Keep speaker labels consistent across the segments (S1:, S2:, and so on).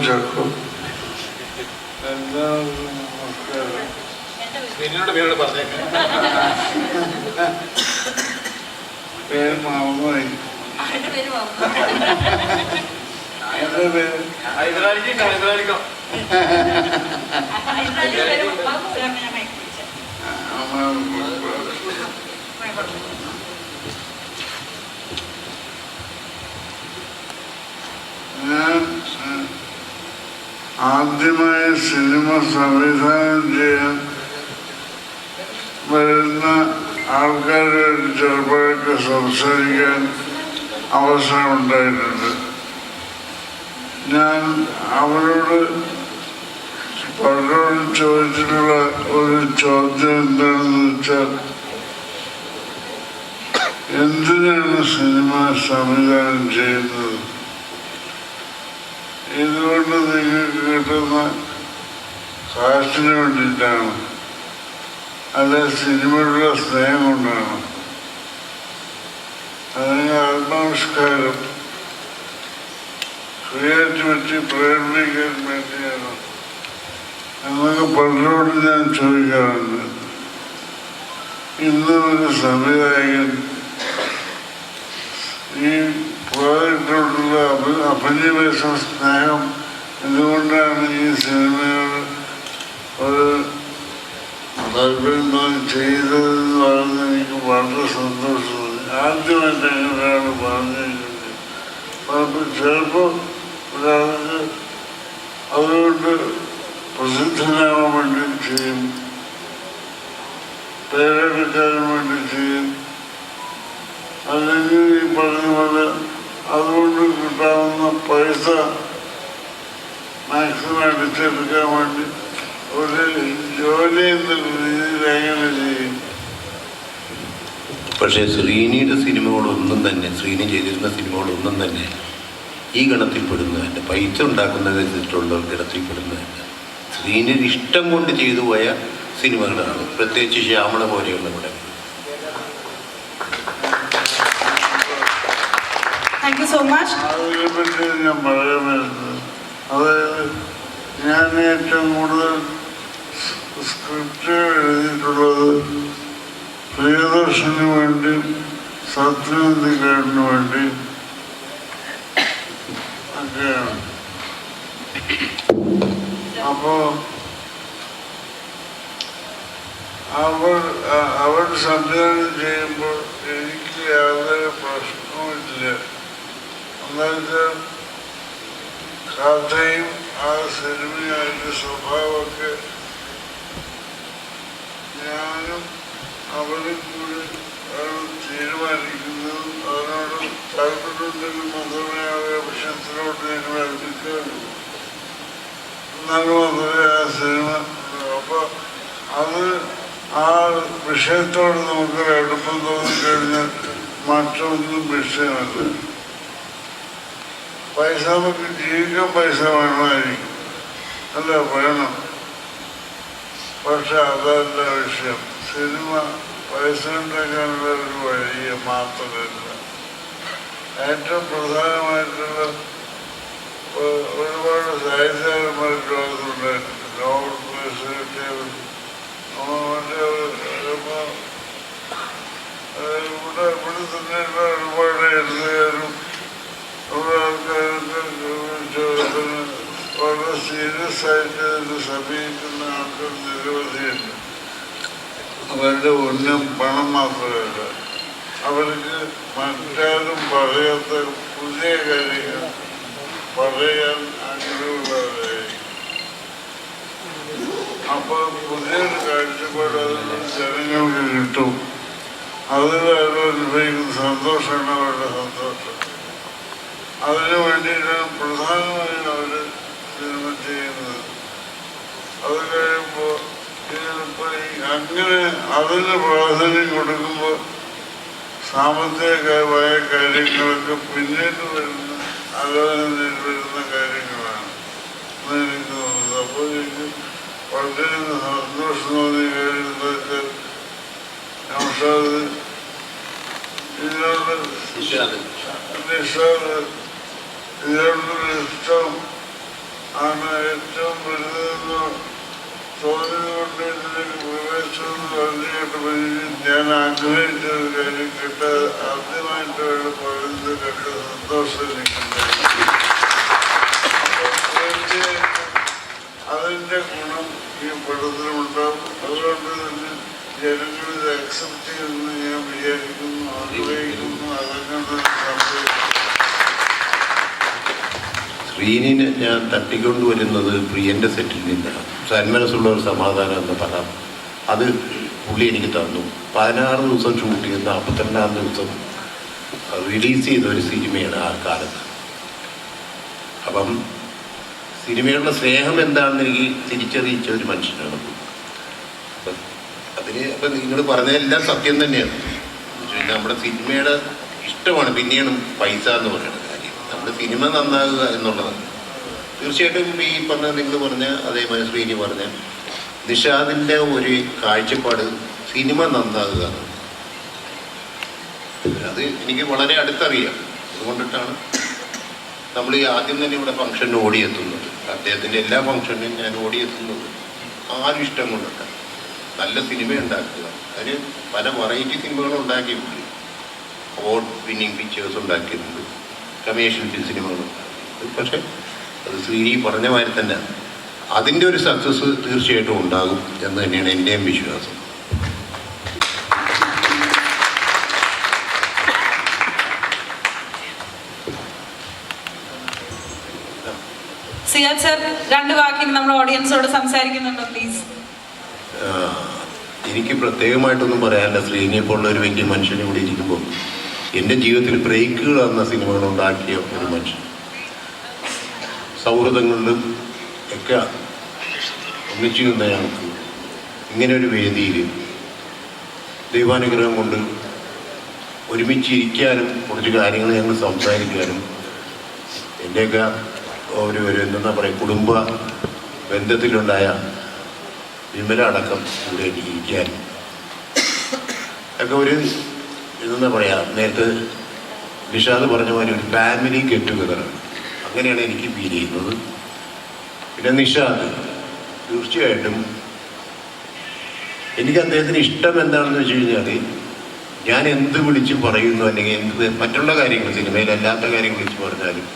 S1: ചക്കു എല്ലാവർക്കും നമസ്കാരം
S2: നിന്നോട് പേരോട് പറഞ്ഞേക്കാം.
S1: പേര് മറന്നുപോയി
S3: ആരുടെ പേര്
S1: പേര്?
S2: ഹൈദരാലിക്കും ഹൈദരാലിക്കും
S3: ഞാൻ
S1: ആദ്യമായി സിനിമ സംവിധാനം ചെയ്യാൻ വരുന്ന ആൾക്കാരോട് ചെറുപ്പമൊക്കെ സംസാരിക്കാൻ അവസരം ഉണ്ടായിട്ടുണ്ട്. ഞാൻ അവരോട് പലരോട് ചോദിച്ചിട്ടുള്ള ഒരു ചോദ്യം എന്താണെന്ന് വെച്ചാൽ എന്തിനാണ് സിനിമ സംവിധാനം ചെയ്യുന്നത്? ഇതുകൊണ്ട് നിങ്ങൾക്ക് കിട്ടുന്ന കാശിന് വേണ്ടിയിട്ടാണ്. അല്ല സിനിമയുടെ സ്നേഹം കൊണ്ടാണ്. അതിന് ആത്മാവിഷ്കാരം. ക്രിയേറ്റിവിറ്റി പ്രകടിപ്പിക്കാൻ വേണ്ടിയാണ്. എന്നൊക്കെ പലരോട് ഞാൻ ചോദിക്കാറുണ്ട്. ഇന്ന് ഒരു സംവിധായകൻ ഈ അഭി അഭിനിവേശ സ്നേഹം എന്തുകൊണ്ടാണ് ഈ സിനിമയോട് ഒരു താല്പര്യം ചെയ്തതെന്ന് പറയുന്നത് എനിക്ക് വളരെ സന്തോഷം തോന്നി ആദ്യമായിട്ട് അങ്ങനെയാണ് പറഞ്ഞിരിക്കുന്നത്. അപ്പോൾ ചിലപ്പോൾ ഒരാൾക്ക് അതുകൊണ്ട് പ്രസിദ്ധനാവാൻ വേണ്ടി ചെയ്യും പേരെടുക്കാൻ വേണ്ടി ചെയ്യും. അല്ലെങ്കിൽ ഈ പറഞ്ഞ പോലെ അതുകൊണ്ട് കിട്ടാവുന്ന പൈസ മാക്സിമം അടിച്ചെടുക്കാൻ വേണ്ടി ഒരു ജോലി എന്നുള്ള രീതിയിൽ എങ്ങനെ ചെയ്യും?
S4: പക്ഷേ ശ്രീനിയുടെ സിനിമകളൊന്നും തന്നെ ശ്രീനി ചെയ്തിരുന്ന സിനിമകളൊന്നും തന്നെ ഈ ഗണത്തിൽപ്പെടുന്നതല്ല. പൈസ ഉണ്ടാക്കുന്ന വിധത്തിലുള്ള ഗണത്തിൽപ്പെടുന്നതല്ല. ശ്രീനിയുടെ ഇഷ്ടം കൊണ്ട് ചെയ്തു പോയ സിനിമകളാണ്. പ്രത്യേകിച്ച് ശ്യാമള പോലെയുള്ള പടങ്ങൾ
S5: താങ്ക് യു സോ മച്ച്
S1: അതിനെ പറ്റി ഞാൻ പറയാൻ അതായത് ഞാൻ ഏറ്റവും കൂടുതൽ സ്ക്രിപ്റ്റ് എഴുതിയിട്ടുള്ളത് പ്രിയദർശന് വേണ്ടി സത്യനന്ദിക്കാരന് വേണ്ടി ഒക്കെയാണ്. അപ്പോ അവർ അവർ സംവിധാനം ചെയ്യുമ്പോൾ എനിക്ക് യാതൊരു പ്രശ്നവുമില്ല. എന്നുവെച്ചാൽ കഥയും ആ സിനിമയായിട്ട് സ്വഭാവമൊക്കെ ഞാനും കൂടി തീരുമാനിക്കുന്നതും അതിനോട് താല്പര്യമുണ്ടെങ്കിൽ മാത്രമേ അവരെ വിഷയത്തിലോട്ട് ഞങ്ങൾ എന്നാലും മാത്രമേ ആ സിനിമ അപ്പോൾ അത് ആ വിഷയത്തോട് നമുക്ക് അടുപ്പം തോന്നിക്കഴിഞ്ഞാൽ മറ്റൊന്നും വിഷയമല്ല. പൈസ നമുക്ക് ജീവിക്കാൻ പൈസ വേണമായിരിക്കും. അല്ല വേണം. പക്ഷെ അതല്ല വിഷയം. സിനിമ പൈസ ഉണ്ടാക്കാനുള്ള ഒരു വഴി മാത്രമല്ല. ഏറ്റവും പ്രധാനമായിട്ടുള്ള ഒരുപാട് സാഹിത്യകാരന്മാർ ലോകത്തുണ്ടായിട്ടുണ്ട് നോവൽ പ്രൈസ് കിട്ടിയവർ ഇവിടെ ഇവിടെ തന്നെയുള്ള ഒരുപാട് എഴുതുകാരും അവരുടെ ഉന്നം പണം മാത്രമല്ല. അവർക്ക് മറ്റാരും പറയാത്ത പുതിയ കാര്യങ്ങൾ പറയാൻ ആഗ്രഹമുള്ളവരായിരിക്കും അപ്പൊ പുതിയൊരു കാഴ്ചപ്പാട് അതിൽ ജനങ്ങൾക്ക് കിട്ടും. അതിൽ അവർ അനുഭവിക്കുന്ന സന്തോഷമാണ് അവരുടെ സന്തോഷം. അതിനു വേണ്ടിയിട്ടാണ് പ്രധാനമായും അവർ സിനിമ ചെയ്യുന്നത്. അത് കഴിയുമ്പോൾ ഇതിനിപ്പോൾ അങ്ങനെ അതിന് പ്രാധാന്യം കൊടുക്കുമ്പോൾ സാമ്പത്തികമായ കാര്യങ്ങളൊക്കെ പിന്നീട് വരുന്ന ആലോചനയിൽ വരുന്ന കാര്യങ്ങളാണ്. എനിക്ക് തോന്നുന്നത്. അപ്പോൾ എനിക്ക് വളരെ സന്തോഷം തോന്നിയ കാര്യം എന്താ വെച്ചാൽ നൗഷാദ്. ഇതിനോട്
S4: നിഷാദ്
S1: ഇതിനോടൊരു ഇഷ്ടം. ആണ് ഏറ്റവും വലുതെന്ന് തോന്നിക്കൊണ്ടിരുന്ന വിവേശം പ്രവേശിച്ചെന്ന് പറഞ്ഞു കേട്ടപ്പോൾ ഞാൻ ആഗ്രഹിച്ച ഒരു കാര്യം കേട്ട് ആദ്യമായിട്ട് പറയുന്നത് കേട്ട് സന്തോഷം അതിന്റെ ഗുണം ഈ പഠനത്തിനുണ്ടാവും അതുകൊണ്ട് തന്നെ ജനങ്ങൾ ഇത് അക്സെപ്റ്റ് ചെയ്യുമെന്ന് ഞാൻ വിചാരിക്കുന്നു. ആഗ്രഹിക്കുന്നു അതങ്ങനെ സംഭവിക്കും
S4: ശ്രീനിനെ ഞാൻ തട്ടിക്കൊണ്ടുവരുന്നത് പ്രിയന്റെ സെറ്റിൽ നിന്നാണ്. സന്മനസ്സുള്ള ഒരു സമാധാനം എന്ന് പറയാം അത് പുള്ളി എനിക്ക് തന്നു. പതിനാറ് ദിവസം ഷൂട്ട് ചെയ്ത് നാൽപ്പത്തിരണ്ടാം ദിവസം റിലീസ് ചെയ്ത ഒരു സിനിമയാണ് ആ കാലത്ത്. അപ്പം സിനിമയുടെ സ്നേഹം എന്താണെന്ന് എനിക്ക് തിരിച്ചറിയിച്ച ഒരു മനുഷ്യനാണ് അതിന് അപ്പം നിങ്ങൾ പറഞ്ഞതെല്ലാം സത്യം തന്നെയാണ്. നമ്മുടെ സിനിമയുടെ ഇഷ്ടമാണ്. പിന്നെയാണ് പൈസ എന്ന് പറയുന്ന നമ്മുടെ സിനിമ നന്നാകുക എന്നുള്ളത്. തീർച്ചയായിട്ടും ഈ പറഞ്ഞ നിങ്ങൾ പറഞ്ഞ അതേമാതിരി ശ്രീനി പറഞ്ഞ നിഷാദിന്റെ ഒരു കാഴ്ചപ്പാട് സിനിമ നന്നാകുക. അത് എനിക്ക് വളരെ അടുത്തറിയാം. അതുകൊണ്ടിട്ടാണ് നമ്മൾ ഈ ആദ്യം തന്നെ ഇവിടെ ഫംഗ്ഷന് ഓടിയെത്തുന്നത്. അദ്ദേഹത്തിന്റെ എല്ലാ ഫംഗ്ഷനും ഞാൻ ഓടിയെത്തുന്നത് ആരും ഇഷ്ടം കൊണ്ടിട്ടാണ് നല്ല സിനിമ ഉണ്ടാക്കുക. അതിന് പല വെറൈറ്റി സിനിമകളും ഉണ്ടാക്കിയിട്ടുണ്ട്. അവാർഡ് വിന്നിങ് പിക്ചേഴ്സ് ഉണ്ടാക്കിയിട്ടുണ്ട്. കമേഴ്ഷ്യൽ സിനിമകളും പക്ഷേ അത് ശ്രീ പറഞ്ഞ മാതിരി തന്നെ അതിന്റെ ഒരു സക്സസ് തീർച്ചയായിട്ടും ഉണ്ടാകും എന്ന് തന്നെയാണ് എന്റെയും വിശ്വാസം.
S5: സിയാദ് സർ രണ്ട് നമ്മൾ ഓഡിയൻസോട് സംസാരിക്കുന്നുണ്ടോ പ്ലീസ്
S4: എനിക്ക് പ്രത്യേകമായിട്ടൊന്നും പറയാനില്ല. ശ്രീനിയെ പോലുള്ള ഒരു വലിയ മനുഷ്യനെ ഇവിടെ ഇരിക്കുമ്പോൾ എന്റെ ജീവിതത്തിൽ ബ്രേക്കുകൾ എന്ന സിനിമകൾ ഉണ്ടാക്കിയ ഒരു മനുഷ്യൻ. സൗഹൃദങ്ങളിലും ഒക്കെ ഒന്നിച്ചു നിന്ന ഞങ്ങൾക്ക് ഇങ്ങനെ ഒരു വേദിയിൽ ദൈവാനുഗ്രഹം കൊണ്ട് ഒരുമിച്ചിരിക്കാനും കുറച്ച് കാര്യങ്ങൾ ഞങ്ങൾ സംസാരിക്കാനും എന്റെയൊക്കെ ഒരു ഒരു എന്താ പറയുക കുടുംബ ബന്ധത്തിലുണ്ടായ വിമല അടക്കം ഇവിടെ ഇരിക്കാനും ഒക്കെ ഒരു എന്താ പറയുക നേരത്തെ നിഷാദ് പറഞ്ഞ മാതിരി ഒരു ഫാമിലി ഗെറ്റ് ടുഗതറാണ് അങ്ങനെയാണ് എനിക്ക് ഫീൽ ചെയ്യുന്നത്. പിന്നെ നിഷാദ് തീർച്ചയായിട്ടും എനിക്ക് അദ്ദേഹത്തിന് ഇഷ്ടം എന്താണെന്ന് വെച്ച് കഴിഞ്ഞാൽ ഞാൻ എന്ത് വിളിച്ച് പറയുന്നു അല്ലെങ്കിൽ എന്ത് മറ്റുള്ള കാര്യങ്ങൾ സിനിമയിൽ അല്ലാത്ത കാര്യങ്ങൾ വിളിച്ച് പറഞ്ഞാലും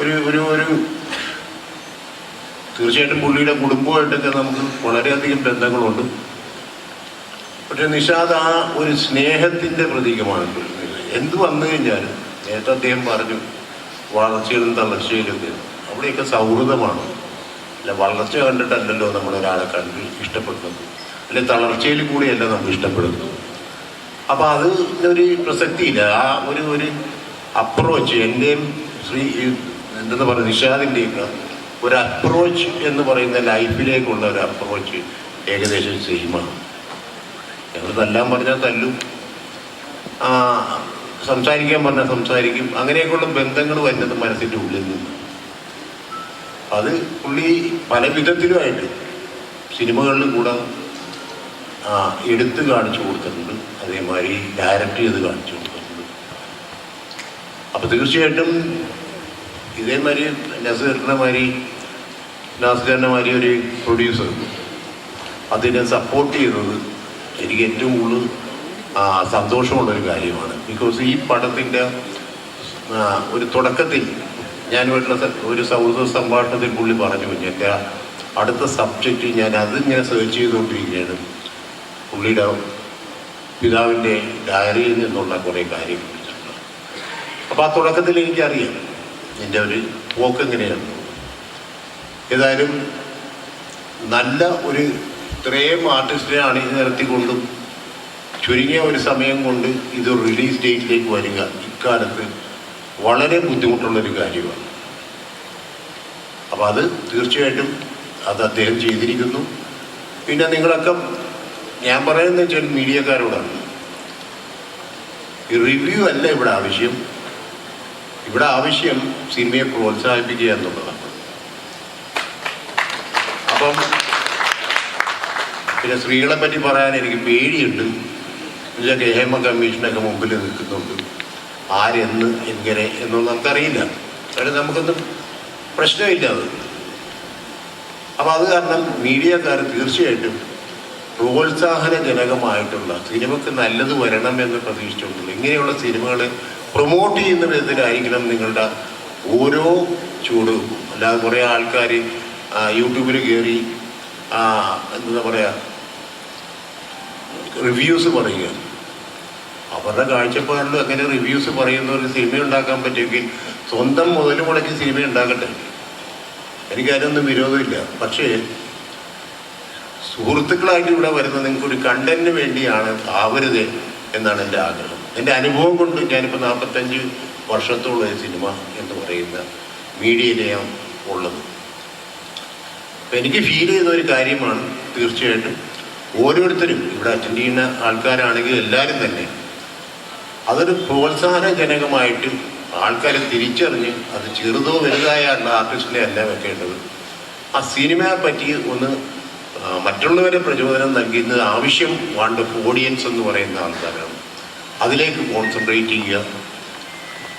S4: ഒരു ഒരു ഒരു തീർച്ചയായിട്ടും പുള്ളിയുടെ കുടുംബമായിട്ടൊക്കെ നമുക്ക് വളരെയധികം ബന്ധങ്ങളുണ്ട്. പക്ഷെ നിഷാദ് ആ ഒരു സ്നേഹത്തിന്റെ പ്രതീകമാണ്. എന്ത് വന്നു കഴിഞ്ഞാലും നേരത്തെ അദ്ദേഹം പറഞ്ഞു വളർച്ചയിലും തളർച്ചയിലും അവിടെയൊക്കെ സൗഹൃദമാണ്. അല്ല വളർച്ച കണ്ടിട്ടല്ലല്ലോ നമ്മൾ ഒരാളെ കണ്ട് ഇഷ്ടപ്പെടുന്നത്. അല്ലെ തളർച്ചയിൽ കൂടിയല്ല നമ്മൾ ഇഷ്ടപ്പെടുന്നത്. അപ്പോൾ അത് ഒരു പ്രസക്തിയില്ല. ആ ഒരു ഒരു അപ്രോച്ച് എന്റെയും ശ്രീ എന്തെന്ന് പറയുക നിഷാദിന്റെയൊക്കെ ഒരു അപ്രോച്ച് എന്ന് പറയുന്ന ലൈഫിലേക്കുള്ള ഒരു അപ്രോച്ച് ഏകദേശം സെയിമാണ് ഞങ്ങൾ തല്ലാൻ പറഞ്ഞാൽ തല്ലും സംസാരിക്കാൻ പറഞ്ഞാൽ സംസാരിക്കും. അങ്ങനെയൊക്കെയുള്ള ബന്ധങ്ങൾ വരുന്നത് മനസ്സിന്റെ ഉള്ളിൽ നിന്ന്. അത് പുള്ളി പല വിധത്തിലുമായിട്ട് സിനിമകളിൽ കൂടെ എടുത്ത് കാണിച്ചു കൊടുത്തിട്ടുണ്ട് അതേമാതിരി ഡയറക്റ്റ് ചെയ്ത് കാണിച്ചു കൊടുത്തിട്ടുണ്ട് അപ്പോൾ തീർച്ചയായിട്ടും ഇതേമാതിരി നസീറിന്റെ മാതിരി നാസിറിന്റെ മാതിരി ഒരു പ്രൊഡ്യൂസർ അതിനെ സപ്പോർട്ട് ചെയ്തത് എനിക്ക് ഏറ്റവും കൂടുതൽ സന്തോഷമുള്ളൊരു കാര്യമാണ്. ബിക്കോസ് ഈ പടത്തിന്റെ ഒരു തുടക്കത്തിൽ ഞാൻ വീട്ടിലെ ഒരു സൗഹൃദ സംഭാഷണത്തിൽ പുള്ളി പറഞ്ഞു എന്റെ അടുത്ത സബ്ജക്റ്റ് ഞാൻ അതിങ്ങനെ സെർച്ച് ചെയ്തുകൊണ്ടിരിക്കുകയാണ്. പുള്ളിയുടെ പിതാവിന്റെ ഡയറിയിൽ നിന്നുള്ള കുറേ കാര്യങ്ങൾ അപ്പോൾ ആ തുടക്കത്തിൽ എനിക്കറിയാം എന്റെ ഒരു പോക്ക് എങ്ങനെയാണ് ഏതായാലും നല്ല ഒരു ഇത്രയും ആർട്ടിസ്റ്റിനെ അണിനിരത്തിക്കൊണ്ടും ചുരുങ്ങിയ ഒരു സമയം കൊണ്ട് ഇത് റിലീസ് ഡേറ്റിലേക്ക് വരിക ഇക്കാലത്ത് വളരെ ബുദ്ധിമുട്ടുള്ളൊരു കാര്യമാണ്. അപ്പോൾ അത് തീർച്ചയായിട്ടും അത് അദ്ദേഹം ചെയ്തിരിക്കുന്നു. പിന്നെ നിങ്ങളൊക്കെ ഞാൻ പറയുന്നത് വെച്ചാൽ മീഡിയക്കാരോടാണ്. ഈ റിവ്യൂ അല്ല ഇവിടെ ആവശ്യം. ഇവിടെ ആവശ്യം സിനിമയെ പ്രോത്സാഹിപ്പിക്കുക എന്നുള്ളതാണ് അപ്പം പിന്നെ സ്ത്രീകളെ പറ്റി പറയാൻ എനിക്ക് പേടിയുണ്ട്. ഇതൊക്കെ ഹേമ കമ്മീഷനൊക്കെ മുമ്പിൽ നിൽക്കുന്നുണ്ട്. ആരെന്ന് എങ്ങനെ എന്നൊന്നും നമുക്കറിയില്ല കാരണം നമുക്കൊന്നും പ്രശ്നമില്ല അത്. അപ്പം അത് കാരണം മീഡിയക്കാർ തീർച്ചയായിട്ടും പ്രോത്സാഹനജനകമായിട്ടുള്ള സിനിമക്ക് നല്ലത് വരണം എന്ന് പ്രതീക്ഷിച്ചുകൊണ്ടുള്ള ഇങ്ങനെയുള്ള സിനിമകൾ പ്രൊമോട്ട് ചെയ്യുന്ന വിധത്തിലായിരിക്കണം നിങ്ങളുടെ ഓരോ ചൂടും. അല്ലാതെ കുറേ ആൾക്കാർ യൂട്യൂബിൽ കയറി എന്താ പറയുക റിവ്യൂസ് പറയുക. അവരുടെ കാഴ്ചപ്പാടിൽ അങ്ങനെ റിവ്യൂസ് പറയുന്ന ഒരു സിനിമ ഉണ്ടാക്കാൻ പറ്റുമെങ്കിൽ സ്വന്തം മുതൽ മുടക്കി സിനിമ ഉണ്ടാക്കട്ടെ. എനിക്കതിനൊന്നും വിരോധമില്ല. പക്ഷേ സുഹൃത്തുക്കളായിട്ട് ഇവിടെ വരുന്നത് നിങ്ങൾക്ക് ഒരു കണ്ടന്റിന് വേണ്ടിയാണ് ആവരുത് എന്നാണ് എന്റെ ആഗ്രഹം. എന്റെ അനുഭവം കൊണ്ട് ഞാനിപ്പോൾ നാൽപ്പത്തഞ്ച് വർഷത്തോളം സിനിമ എന്ന് പറയുന്ന മീഡിയയിലെയാണ് ഉള്ളത്. എനിക്ക് ഫീൽ ചെയ്ത ഒരു കാര്യമാണ് തീർച്ചയായിട്ടും ഓരോരുത്തരും ഇവിടെ അറ്റൻഡ് ചെയ്യുന്ന ആൾക്കാരാണെങ്കിൽ എല്ലാവരും തന്നെ അതൊരു പ്രോത്സാഹനജനകമായിട്ട് ആൾക്കാരെ തിരിച്ചറിഞ്ഞ് അത് ചെറുതോ വലുതായുള്ള ആർട്ടിസ്റ്റിനെ അല്ല വെക്കേണ്ടത്. ആ സിനിമയെ പറ്റി ഒന്ന് മറ്റുള്ളവരെ പ്രചോദനം നൽകുന്നത് ആവശ്യം വേണ്ട ഓഡിയൻസ് എന്ന് പറയുന്ന ആൾക്കാരാണ്. അതിലേക്ക് കോൺസെൻട്രേറ്റ് ചെയ്യുക.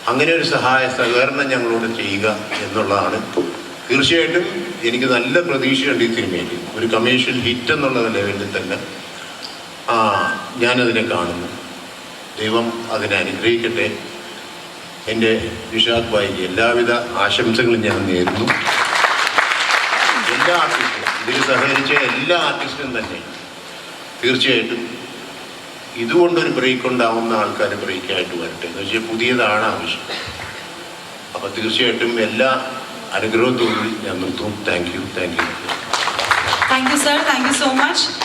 S4: അങ്ങനെ ഒരു സഹായ സഹകരണം ഞങ്ങളോട് ചെയ്യുക എന്നുള്ളതാണ്. തീർച്ചയായിട്ടും എനിക്ക് നല്ല പ്രതീക്ഷയുണ്ട് ഈ സിനിമയിൽ ഒരു കമേഴ്ഷ്യൽ ഹിറ്റ് എന്നുള്ള ലെവലിൽ തന്നെ ആ, ഞാനതിനെ കാണുന്നു. ദൈവം അതിനെ അനുഗ്രഹിക്കട്ടെ. എന്റെ വിഷാദ് ഭായിക്ക് എല്ലാവിധ ആശംസകളും ഞാൻ നേരുന്നു. എല്ലാ ആർട്ടിസ്റ്റും ഇതിൽ സഹകരിച്ച എല്ലാ ആർട്ടിസ്റ്റും തന്നെ തീർച്ചയായിട്ടും ഇതുകൊണ്ടൊരു ബ്രേക്ക് ഉണ്ടാവുന്ന ആൾക്കാർ ബ്രേക്കായിട്ട് വരട്ടെ. എന്ന് വെച്ചാൽ പുതിയതാണ് ആവശ്യം. അപ്പോൾ തീർച്ചയായിട്ടും എല്ലാ അനുഗ്രഹത്തോടും ഞാൻ നിർത്തും thank you thank you
S5: thank you sir thank you so much